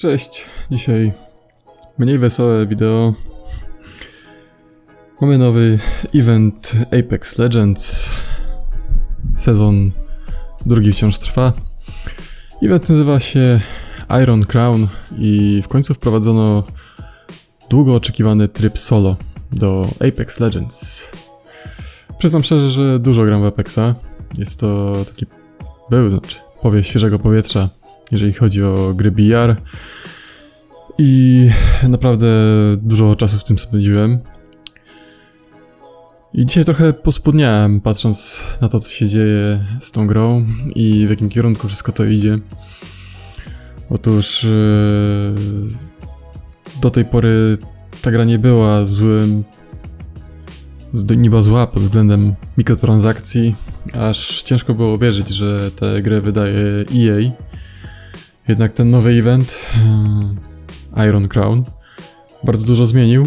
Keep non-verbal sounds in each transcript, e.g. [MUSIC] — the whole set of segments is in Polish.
Cześć, dzisiaj mniej wesołe wideo. Mamy nowy event Apex Legends. Sezon drugi wciąż trwa. Event nazywa się Iron Crown i w końcu wprowadzono długo oczekiwany tryb solo do Apex Legends. Przyznam szczerze, że dużo gram w Apexa. Jest to taki był, znaczy powiew świeżego powietrza, jeżeli chodzi o gry BR. I naprawdę dużo czasu w tym spędziłem. I dzisiaj trochę pospudniałem, patrząc na to, co się dzieje z tą grą i w jakim kierunku wszystko to idzie. Otóż yy, do tej pory ta gra nie była złym. Nie była zła pod względem mikrotransakcji, aż ciężko było wierzyć, że tę grę wydaje EA. Jednak ten nowy event, yy, Iron Crown, bardzo dużo zmienił.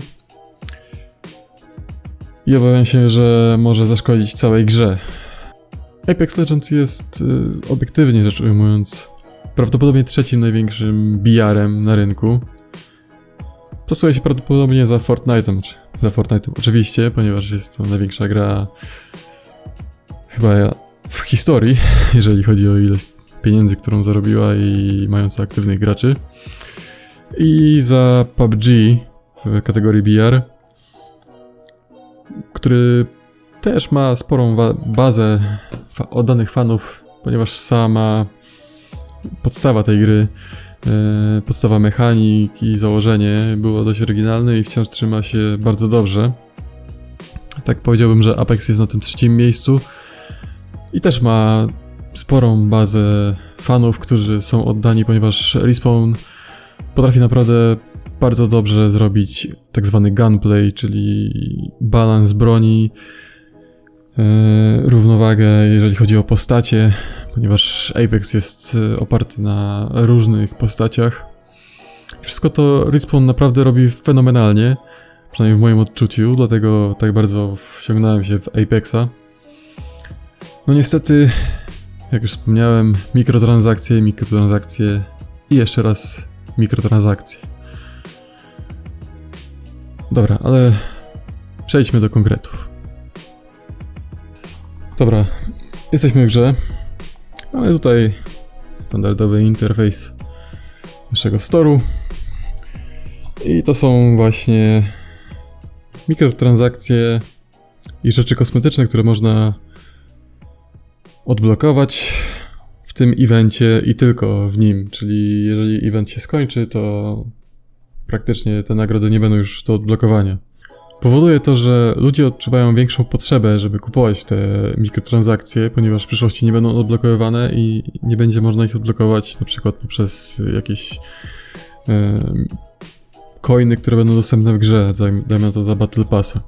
I obawiam się, że może zaszkodzić całej grze. Apex Legends jest, yy, obiektywnie rzecz ujmując, prawdopodobnie trzecim największym BR-em na rynku. Plasuje się prawdopodobnie za Fortnite'em, czy za Fortnite'em oczywiście, ponieważ jest to największa gra chyba w historii, [LAUGHS] jeżeli chodzi o ilość pieniędzy, którą zarobiła i mająca aktywnych graczy. I za PUBG w kategorii BR, który też ma sporą bazę fa oddanych fanów, ponieważ sama podstawa tej gry, yy, podstawa mechanik i założenie było dość oryginalne i wciąż trzyma się bardzo dobrze. Tak powiedziałbym, że Apex jest na tym trzecim miejscu i też ma sporą bazę fanów, którzy są oddani, ponieważ Respawn potrafi naprawdę bardzo dobrze zrobić tak zwany gunplay, czyli balans broni, yy, równowagę, jeżeli chodzi o postacie, ponieważ Apex jest oparty na różnych postaciach. Wszystko to Respawn naprawdę robi fenomenalnie, przynajmniej w moim odczuciu, dlatego tak bardzo wciągnąłem się w Apexa. No niestety, jak już wspomniałem, mikrotransakcje, mikrotransakcje i jeszcze raz mikrotransakcje. Dobra, ale przejdźmy do konkretów. Dobra, jesteśmy w grze. Mamy tutaj standardowy interfejs naszego storu. I to są właśnie mikrotransakcje i rzeczy kosmetyczne, które można odblokować w tym evencie i tylko w nim. Czyli jeżeli event się skończy, to praktycznie te nagrody nie będą już do odblokowania. Powoduje to, że ludzie odczuwają większą potrzebę, żeby kupować te mikrotransakcje, ponieważ w przyszłości nie będą odblokowywane i nie będzie można ich odblokować na przykład poprzez jakieś coiny, które będą dostępne w grze, dajmy to za Battle Passa.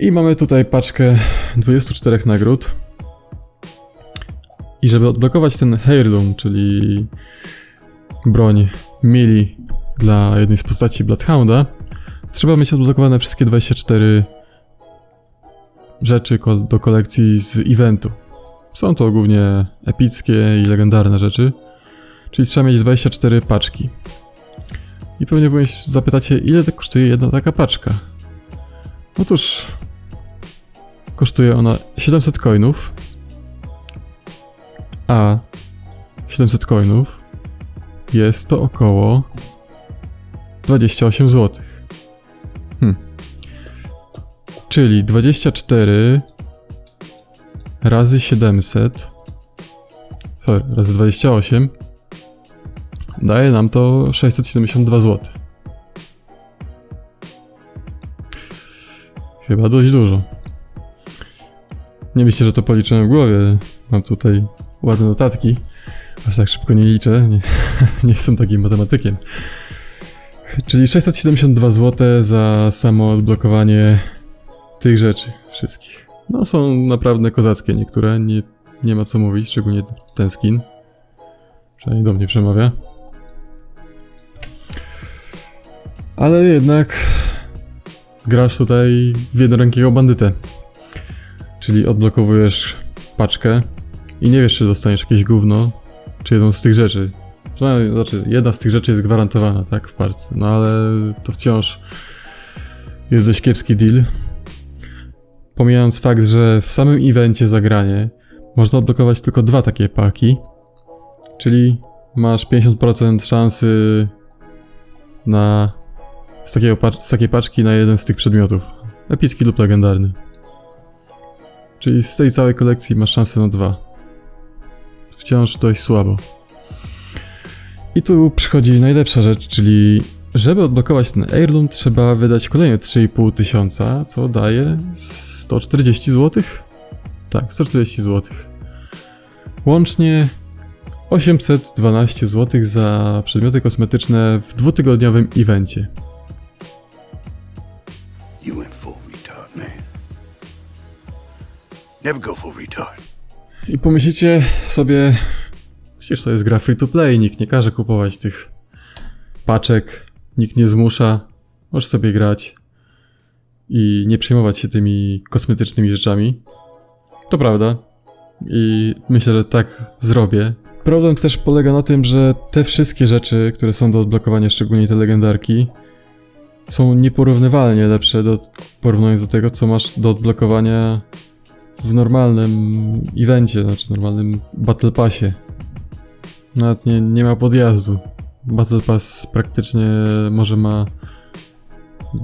I mamy tutaj paczkę 24 nagród. I żeby odblokować ten Heirloom, czyli broń Mili dla jednej z postaci Bloodhounda, trzeba mieć odblokowane wszystkie 24 rzeczy do kolekcji z eventu. Są to głównie epickie i legendarne rzeczy, czyli trzeba mieć 24 paczki. I pewnie zapytacie, ile to kosztuje jedna taka paczka? Otóż kosztuje ona 700 coinów, a 700 coinów jest to około 28 zł. Hmm. Czyli 24 razy 700 sorry, razy 28 daje nam to 672 zł. Chyba dość dużo. Nie myślę, że to policzyłem w głowie. Mam tutaj ładne notatki. Aż tak szybko nie liczę, nie, [LAUGHS] nie jestem takim matematykiem. Czyli 672 zł za samo odblokowanie tych rzeczy wszystkich. No są naprawdę kozackie niektóre, nie, nie ma co mówić, szczególnie ten skin. Przynajmniej do mnie przemawia. Ale jednak grasz tutaj w jednorękiego bandytę. Czyli odblokowujesz paczkę i nie wiesz, czy dostaniesz jakieś gówno, czy jedną z tych rzeczy. Znaczy, jedna z tych rzeczy jest gwarantowana, tak, w parce. No ale to wciąż jest dość kiepski deal. Pomijając fakt, że w samym evencie zagranie można odblokować tylko dwa takie paki, czyli masz 50% szansy na z, takiego, z takiej paczki na jeden z tych przedmiotów. Epicki lub legendarny. Czyli z tej całej kolekcji masz szansę na dwa. Wciąż dość słabo. I tu przychodzi najlepsza rzecz, czyli żeby odblokować ten Heirloom trzeba wydać kolejne 3,5 tysiąca, co daje 140 zł? Tak, 140 zł. Łącznie 812 zł za przedmioty kosmetyczne w dwutygodniowym evencie. You went full retard, man. Never go full retard. I pomyślicie sobie, przecież to jest gra free to play, nikt nie każe kupować tych paczek, nikt nie zmusza, możesz sobie grać i nie przejmować się tymi kosmetycznymi rzeczami. To prawda. I myślę, że tak zrobię. Problem też polega na tym, że te wszystkie rzeczy, które są do odblokowania, szczególnie te legendarki, są nieporównywalnie lepsze do, porównując do tego, co masz do odblokowania w normalnym evencie, znaczy normalnym Battle Passie. Nawet nie, nie ma podjazdu. Battle Pass praktycznie może ma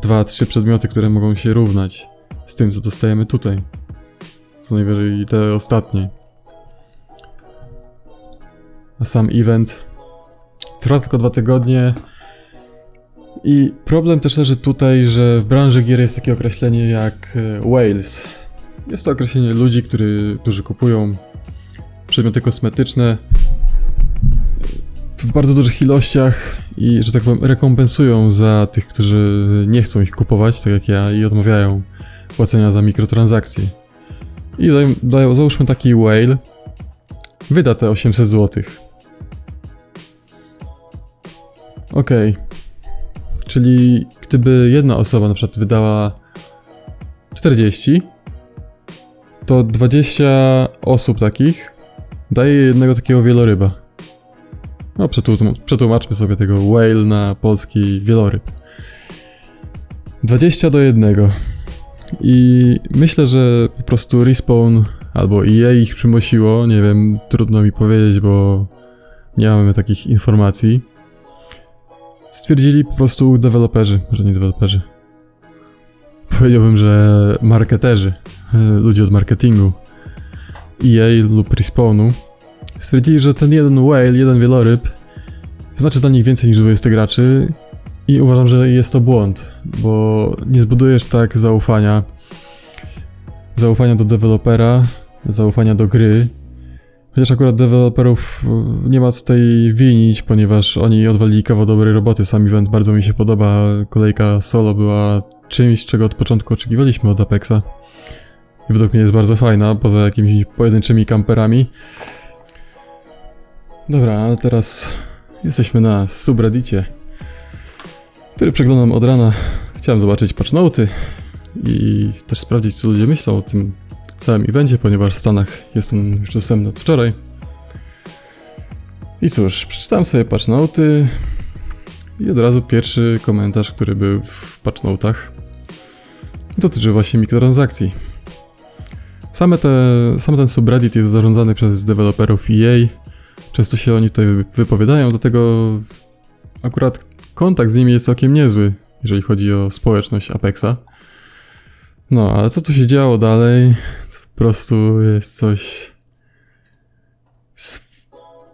dwa, trzy przedmioty, które mogą się równać z tym, co dostajemy tutaj. Co najwyżej te ostatnie. A sam event trwa tylko dwa tygodnie. I problem też leży tutaj, że w branży gier jest takie określenie jak e, whales. Jest to określenie ludzi, który, którzy kupują przedmioty kosmetyczne w bardzo dużych ilościach i, że tak powiem, rekompensują za tych, którzy nie chcą ich kupować, tak jak ja, i odmawiają płacenia za mikrotransakcje. I dają, załóżmy taki whale, wyda te 800 zł. Okej. Czyli gdyby jedna osoba na przykład wydała 40, to 20 osób takich daje jednego takiego wieloryba. No, przetłum- przetłumaczmy sobie tego whale na polski wieloryb. 20 do 1. I myślę, że po prostu Respawn albo EA ich przymusiło, nie wiem, trudno mi powiedzieć, bo nie mamy takich informacji. Stwierdzili po prostu deweloperzy, może nie deweloperzy. Powiedziałbym, że marketerzy, e, ludzie od marketingu EA lub Respawnu stwierdzili, że ten jeden whale, jeden wieloryb znaczy dla nich więcej niż 20 graczy i uważam, że jest to błąd, bo nie zbudujesz tak zaufania zaufania do dewelopera, zaufania do gry. Chociaż akurat deweloperów y, nie ma co tutaj winić, ponieważ oni odwalili kawał dobrej roboty. Sam event bardzo mi się podoba. Kolejka solo była czymś, czego od początku oczekiwaliśmy od Apexa. I według mnie jest bardzo fajna, poza jakimiś pojedynczymi kamperami. Dobra, a teraz jesteśmy na subreddicie, który przeglądam od rana. Chciałem zobaczyć patchnoty i też sprawdzić, co ludzie myślą o tym całym evencie, ponieważ w Stanach jest on już dostępny od wczoraj. I cóż, przeczytałem sobie patchnoty i od razu pierwszy komentarz, który był w patchnotach dotyczy właśnie mikrotransakcji. Same te, sam ten subreddit jest zarządzany przez deweloperów EA. Często się oni tutaj wy- wypowiadają, dlatego akurat kontakt z nimi jest całkiem niezły, jeżeli chodzi o społeczność Apexa. No, ale co tu się działo dalej? Po prostu jest coś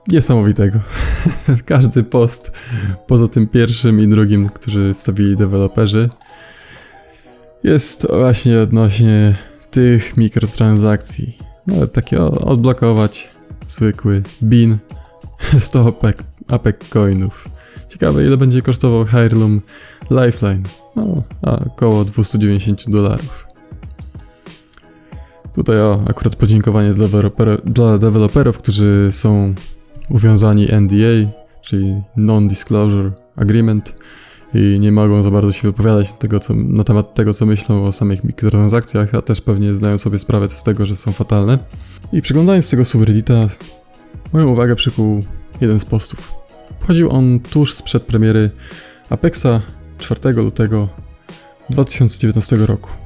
niesamowitego. [LAUGHS] Każdy post, poza tym pierwszym i drugim, którzy wstawili deweloperzy, jest właśnie odnośnie tych mikrotransakcji. No, takie odblokować zwykły bin 100 APEC, APEC coinów. Ciekawe ile będzie kosztował Heirloom Lifeline. No, a około 290 dolarów. Tutaj o, akurat podziękowanie dla, dla deweloperów, którzy są uwiązani NDA, czyli Non-Disclosure Agreement i nie mogą za bardzo się wypowiadać tego, co, na temat tego, co myślą o samych mikrotransakcjach, a też pewnie zdają sobie sprawę z tego, że są fatalne. I przeglądając tego subreddita, moją uwagę przykuł jeden z postów. Wchodził on tuż sprzed premiery Apexa 4 lutego 2019 roku.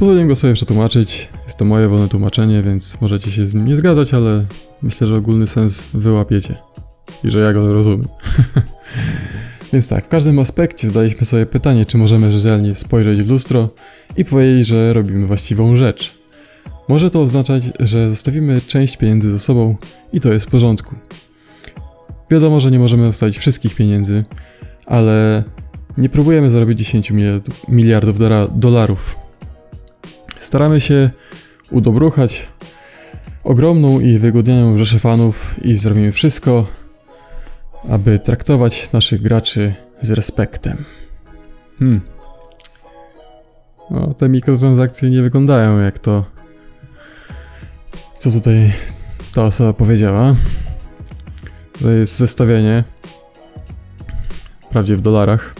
Pozwoliłem go sobie przetłumaczyć. Jest to moje wolne tłumaczenie, więc możecie się z nim nie zgadzać, ale myślę, że ogólny sens wyłapiecie. I że ja go rozumiem. [LAUGHS] więc tak, w każdym aspekcie zadaliśmy sobie pytanie, czy możemy rzetelnie spojrzeć w lustro i powiedzieć, że robimy właściwą rzecz. Może to oznaczać, że zostawimy część pieniędzy ze sobą i to jest w porządku. Wiadomo, że nie możemy zostawić wszystkich pieniędzy, ale nie próbujemy zarobić 10 miliardów, miliardów dola- dolarów. Staramy się udobruchać ogromną i wygodnianą rzeszę fanów i zrobimy wszystko, aby traktować naszych graczy z respektem. Hmm. No, te mikrotransakcje nie wyglądają jak to, co tutaj ta osoba powiedziała. To jest zestawienie. Wprawdzie w dolarach.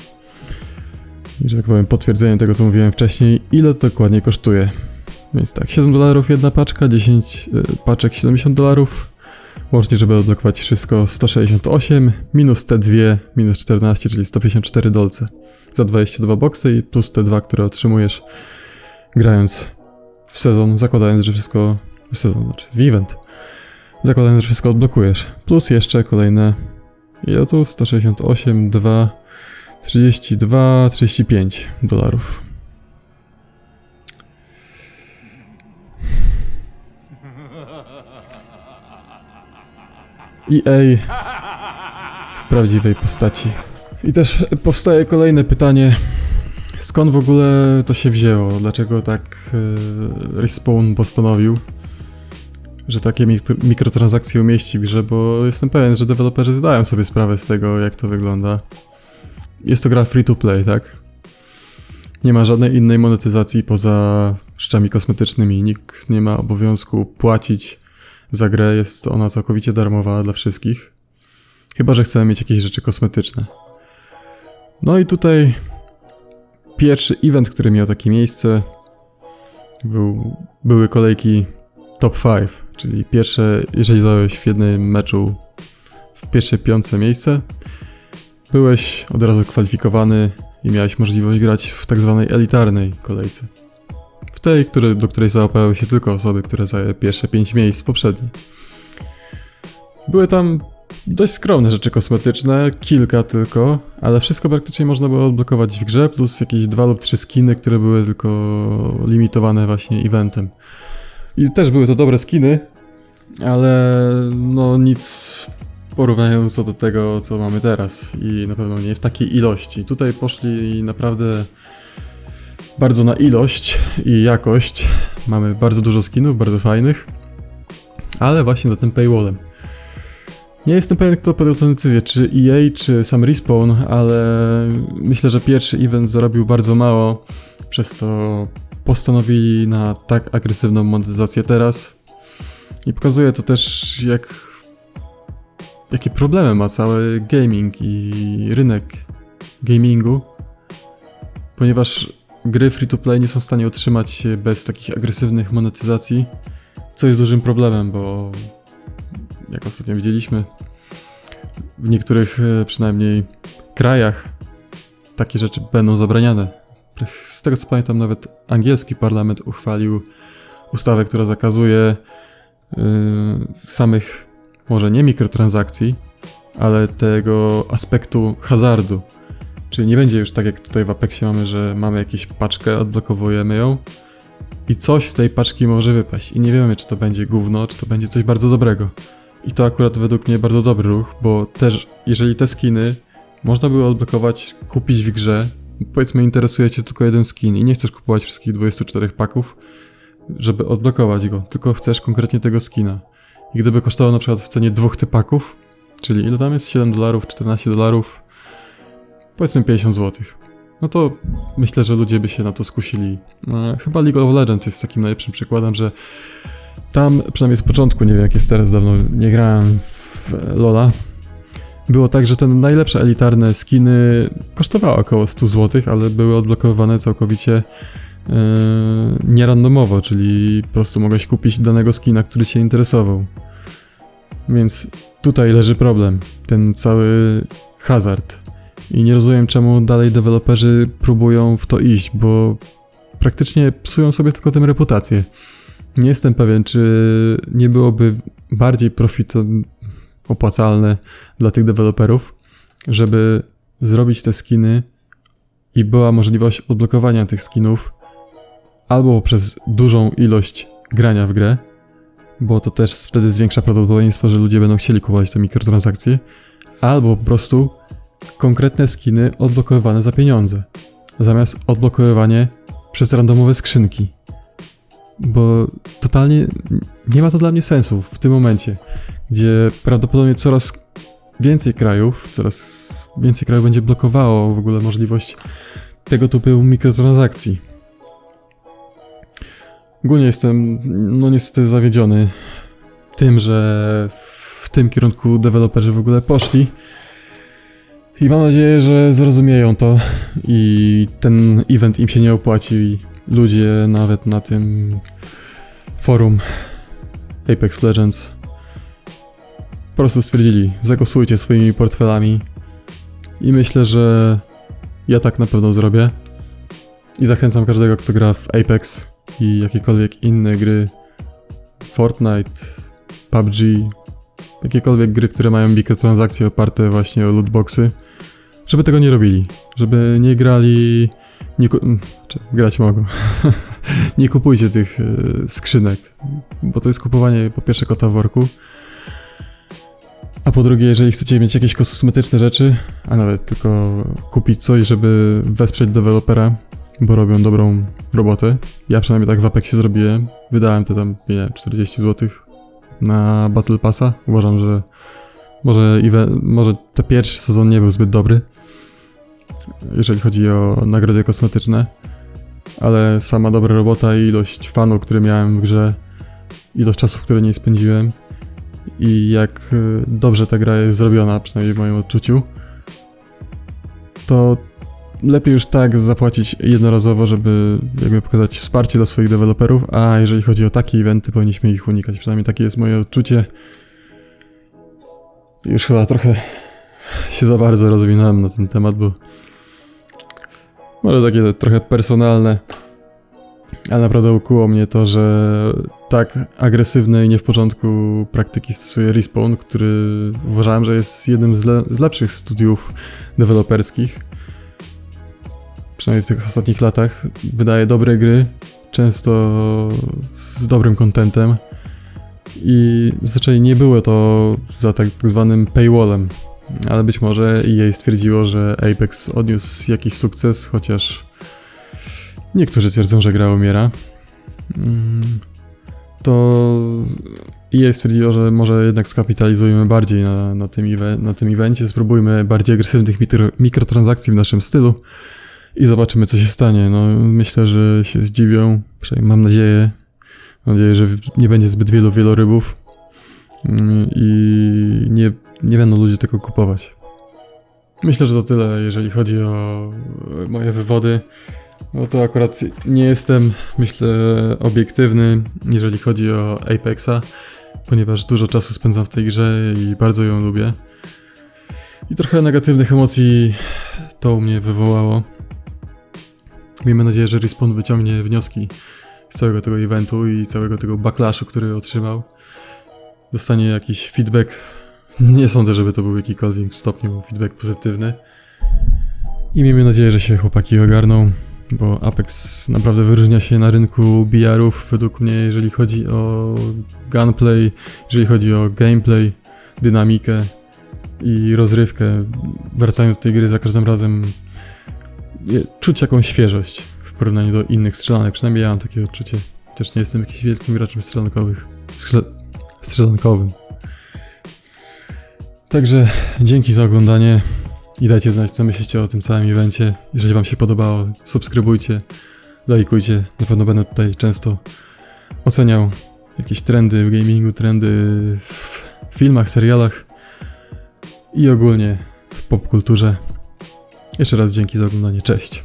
Że tak powiem, potwierdzenie tego, co mówiłem wcześniej, ile to dokładnie kosztuje. Więc tak, 7 dolarów jedna paczka, 10 y, paczek 70 dolarów. Łącznie, żeby odblokować wszystko 168, minus te dwie, minus 14, czyli 154 dolce. Za 22 boksy i plus te dwa, które otrzymujesz grając w sezon, zakładając, że wszystko w sezon, znaczy w event. Zakładając, że wszystko odblokujesz. Plus jeszcze kolejne. Ile tu? 168, 2, 32, 35 dolarów. EA w prawdziwej postaci. I też powstaje kolejne pytanie. Skąd w ogóle to się wzięło? Dlaczego tak e, Respawn postanowił? że takie mikro- mikrotransakcje umieści w grze, bo jestem pewien, że deweloperzy zdają sobie sprawę z tego, jak to wygląda. Jest to gra free to play, tak? Nie ma żadnej innej monetyzacji poza rzeczami kosmetycznymi. Nikt nie ma obowiązku płacić za grę, jest ona całkowicie darmowa dla wszystkich. Chyba, że chcemy mieć jakieś rzeczy kosmetyczne. No i tutaj pierwszy event, który miał takie miejsce, był, były kolejki top 5, czyli pierwsze, jeżeli zająłeś w jednym meczu w pierwszej piątce miejsce, byłeś od razu kwalifikowany i miałeś możliwość grać w tak zwanej elitarnej kolejce. W tej, który, do której załapały się tylko osoby, które zajęły pierwsze 5 miejsc w poprzedniej. Były tam dość skromne rzeczy kosmetyczne, kilka tylko, ale wszystko praktycznie można było odblokować w grze, plus jakieś dwa lub trzy skiny, które były tylko limitowane właśnie eventem. I też były to dobre skiny, ale no nic w porównaniu co do tego, co mamy teraz. I na pewno nie w takiej ilości. Tutaj poszli naprawdę bardzo na ilość i jakość. Mamy bardzo dużo skinów, bardzo fajnych, ale właśnie za tym paywallem. Nie jestem pewien, kto podjął tę decyzję, czy EA, czy sam Respawn, ale myślę, że pierwszy event zarobił bardzo mało, przez to postanowili na tak agresywną monetyzację teraz. I pokazuje to też, jak jakie problemy ma cały gaming i rynek gamingu, ponieważ gry free to play nie są w stanie utrzymać się bez takich agresywnych monetyzacji, co jest dużym problemem, bo jak ostatnio widzieliśmy, w niektórych e, przynajmniej krajach takie rzeczy będą zabraniane. Z tego co pamiętam, nawet angielski parlament uchwalił ustawę, która zakazuje yy, samych, może nie mikrotransakcji, ale tego aspektu hazardu. Czyli nie będzie już tak jak tutaj w Apexie mamy, że mamy jakąś paczkę, odblokowujemy ją i coś z tej paczki może wypaść. I nie wiemy, czy to będzie gówno, czy to będzie coś bardzo dobrego. I to akurat według mnie bardzo dobry ruch, bo też jeżeli te skiny można było odblokować, kupić w grze, powiedzmy interesuje cię tylko jeden skin i nie chcesz kupować wszystkich 24 paków, żeby odblokować go, tylko chcesz konkretnie tego skina. I gdyby kosztował na przykład w cenie dwóch typaków, czyli ile tam jest? 7 dolarów, 14 dolarów, powiedzmy 50 zł. No to myślę, że ludzie by się na to skusili. No, chyba League of Legends jest takim najlepszym przykładem, że tam, przynajmniej z początku, nie wiem jak jest teraz, dawno nie grałem w LoLa, było tak, że te najlepsze elitarne skiny kosztowały około 100 zł, ale były odblokowywane całkowicie yy, nierandomowo, czyli po prostu mogłeś kupić danego skina, który cię interesował. Więc tutaj leży problem, ten cały hazard. I nie rozumiem, czemu dalej deweloperzy próbują w to iść, bo praktycznie psują sobie tylko tym reputację. Nie jestem pewien, czy nie byłoby bardziej profit opłacalne dla tych deweloperów, żeby zrobić te skiny i była możliwość odblokowania tych skinów albo przez dużą ilość grania w grę, bo to też wtedy zwiększa prawdopodobieństwo, że ludzie będą chcieli kupować te mikrotransakcje, albo po prostu konkretne skiny odblokowywane za pieniądze, zamiast odblokowywanie przez randomowe skrzynki. Bo totalnie nie ma to dla mnie sensu w tym momencie, gdzie prawdopodobnie coraz więcej krajów, coraz więcej krajów będzie blokowało w ogóle możliwość tego typu mikrotransakcji. Ogólnie jestem, no niestety zawiedziony tym, że w tym kierunku deweloperzy w ogóle poszli. I mam nadzieję, że zrozumieją to i ten event im się nie opłaci ludzie nawet na tym forum Apex Legends po prostu stwierdzili, zagłosujcie swoimi portfelami i myślę, że ja tak na pewno zrobię. I zachęcam każdego, kto gra w Apex i jakiekolwiek inne gry, Fortnite, PUBG, jakiekolwiek gry, które mają mikrotransakcje oparte właśnie o lootboxy, żeby tego nie robili, żeby nie grali, nie mm, grać mogą. [LAUGHS] nie kupujcie tych e, skrzynek, bo to jest kupowanie po pierwsze kota w worku, a po drugie, jeżeli chcecie mieć jakieś kosmetyczne rzeczy, a nawet tylko kupić coś, żeby wesprzeć dewelopera, bo robią dobrą robotę. Ja przynajmniej tak w Apexie zrobiłem. Wydałem to tam, nie wiem, 40 zł na Battle Passa. Uważam, że może, może ten pierwszy sezon nie był zbyt dobry, jeżeli chodzi o nagrody kosmetyczne, ale sama dobra robota i ilość fanów, które miałem w grze, ilość czasu, które nie spędziłem i jak y, dobrze ta gra jest zrobiona, przynajmniej w moim odczuciu, to lepiej już tak zapłacić jednorazowo, żeby jakby pokazać wsparcie dla swoich deweloperów, a jeżeli chodzi o takie eventy, powinniśmy ich unikać. Przynajmniej takie jest moje odczucie. Już chyba trochę się za bardzo rozwinąłem na ten temat, bo może takie trochę personalne, ale naprawdę ukuło mnie to, że tak agresywne i nie w porządku praktyki stosuje Respawn, który uważałem, że jest jednym z, le- z lepszych studiów deweloperskich przynajmniej w tych ostatnich latach, wydaje dobre gry, często z dobrym contentem i zazwyczaj nie było to za tak zwanym paywallem, ale być może EA stwierdziło, że Apex odniósł jakiś sukces, chociaż niektórzy twierdzą, że gra umiera. Mm, To EA stwierdziło, że może jednak skapitalizujemy bardziej na, na, tym, na tym evencie, spróbujmy bardziej agresywnych mikro, mikrotransakcji w naszym stylu i zobaczymy, co się stanie. No, myślę, że się zdziwią. Mam nadzieję. Mam nadzieję, że nie będzie zbyt wielu wielorybów mm, i nie, nie będą ludzie tego kupować. Myślę, że to tyle, jeżeli chodzi o e, moje wywody. No to akurat nie jestem, myślę, obiektywny, jeżeli chodzi o Apexa, ponieważ dużo czasu spędzam w tej grze i bardzo ją lubię. I trochę negatywnych emocji to u mnie wywołało. Miejmy nadzieję, że Respawn wyciągnie wnioski z całego tego eventu i całego tego backlashu, który otrzymał. Dostanie jakiś feedback. Nie sądzę, żeby to był w jakikolwiek stopniu feedback pozytywny. I miejmy nadzieję, że się chłopaki ogarną, bo Apex naprawdę wyróżnia się na rynku BR-ów według mnie, jeżeli chodzi o gunplay, jeżeli chodzi o gameplay, dynamikę i rozrywkę. Wracając do tej gry za każdym razem czuć jakąś świeżość w porównaniu do innych strzelanek. Przynajmniej ja mam takie odczucie. Chociaż nie jestem jakimś wielkim graczem strzelankowych. Strzel strzelankowym. Także dzięki za oglądanie i dajcie znać, co myślicie o tym całym evencie. Jeżeli Wam się podobało, subskrybujcie, lajkujcie. Na pewno będę tutaj często oceniał jakieś trendy w gamingu, trendy w filmach, serialach i ogólnie w popkulturze. Jeszcze raz dzięki za oglądanie. Cześć.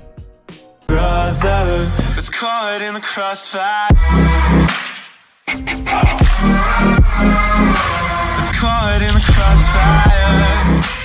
caught in the crossfire.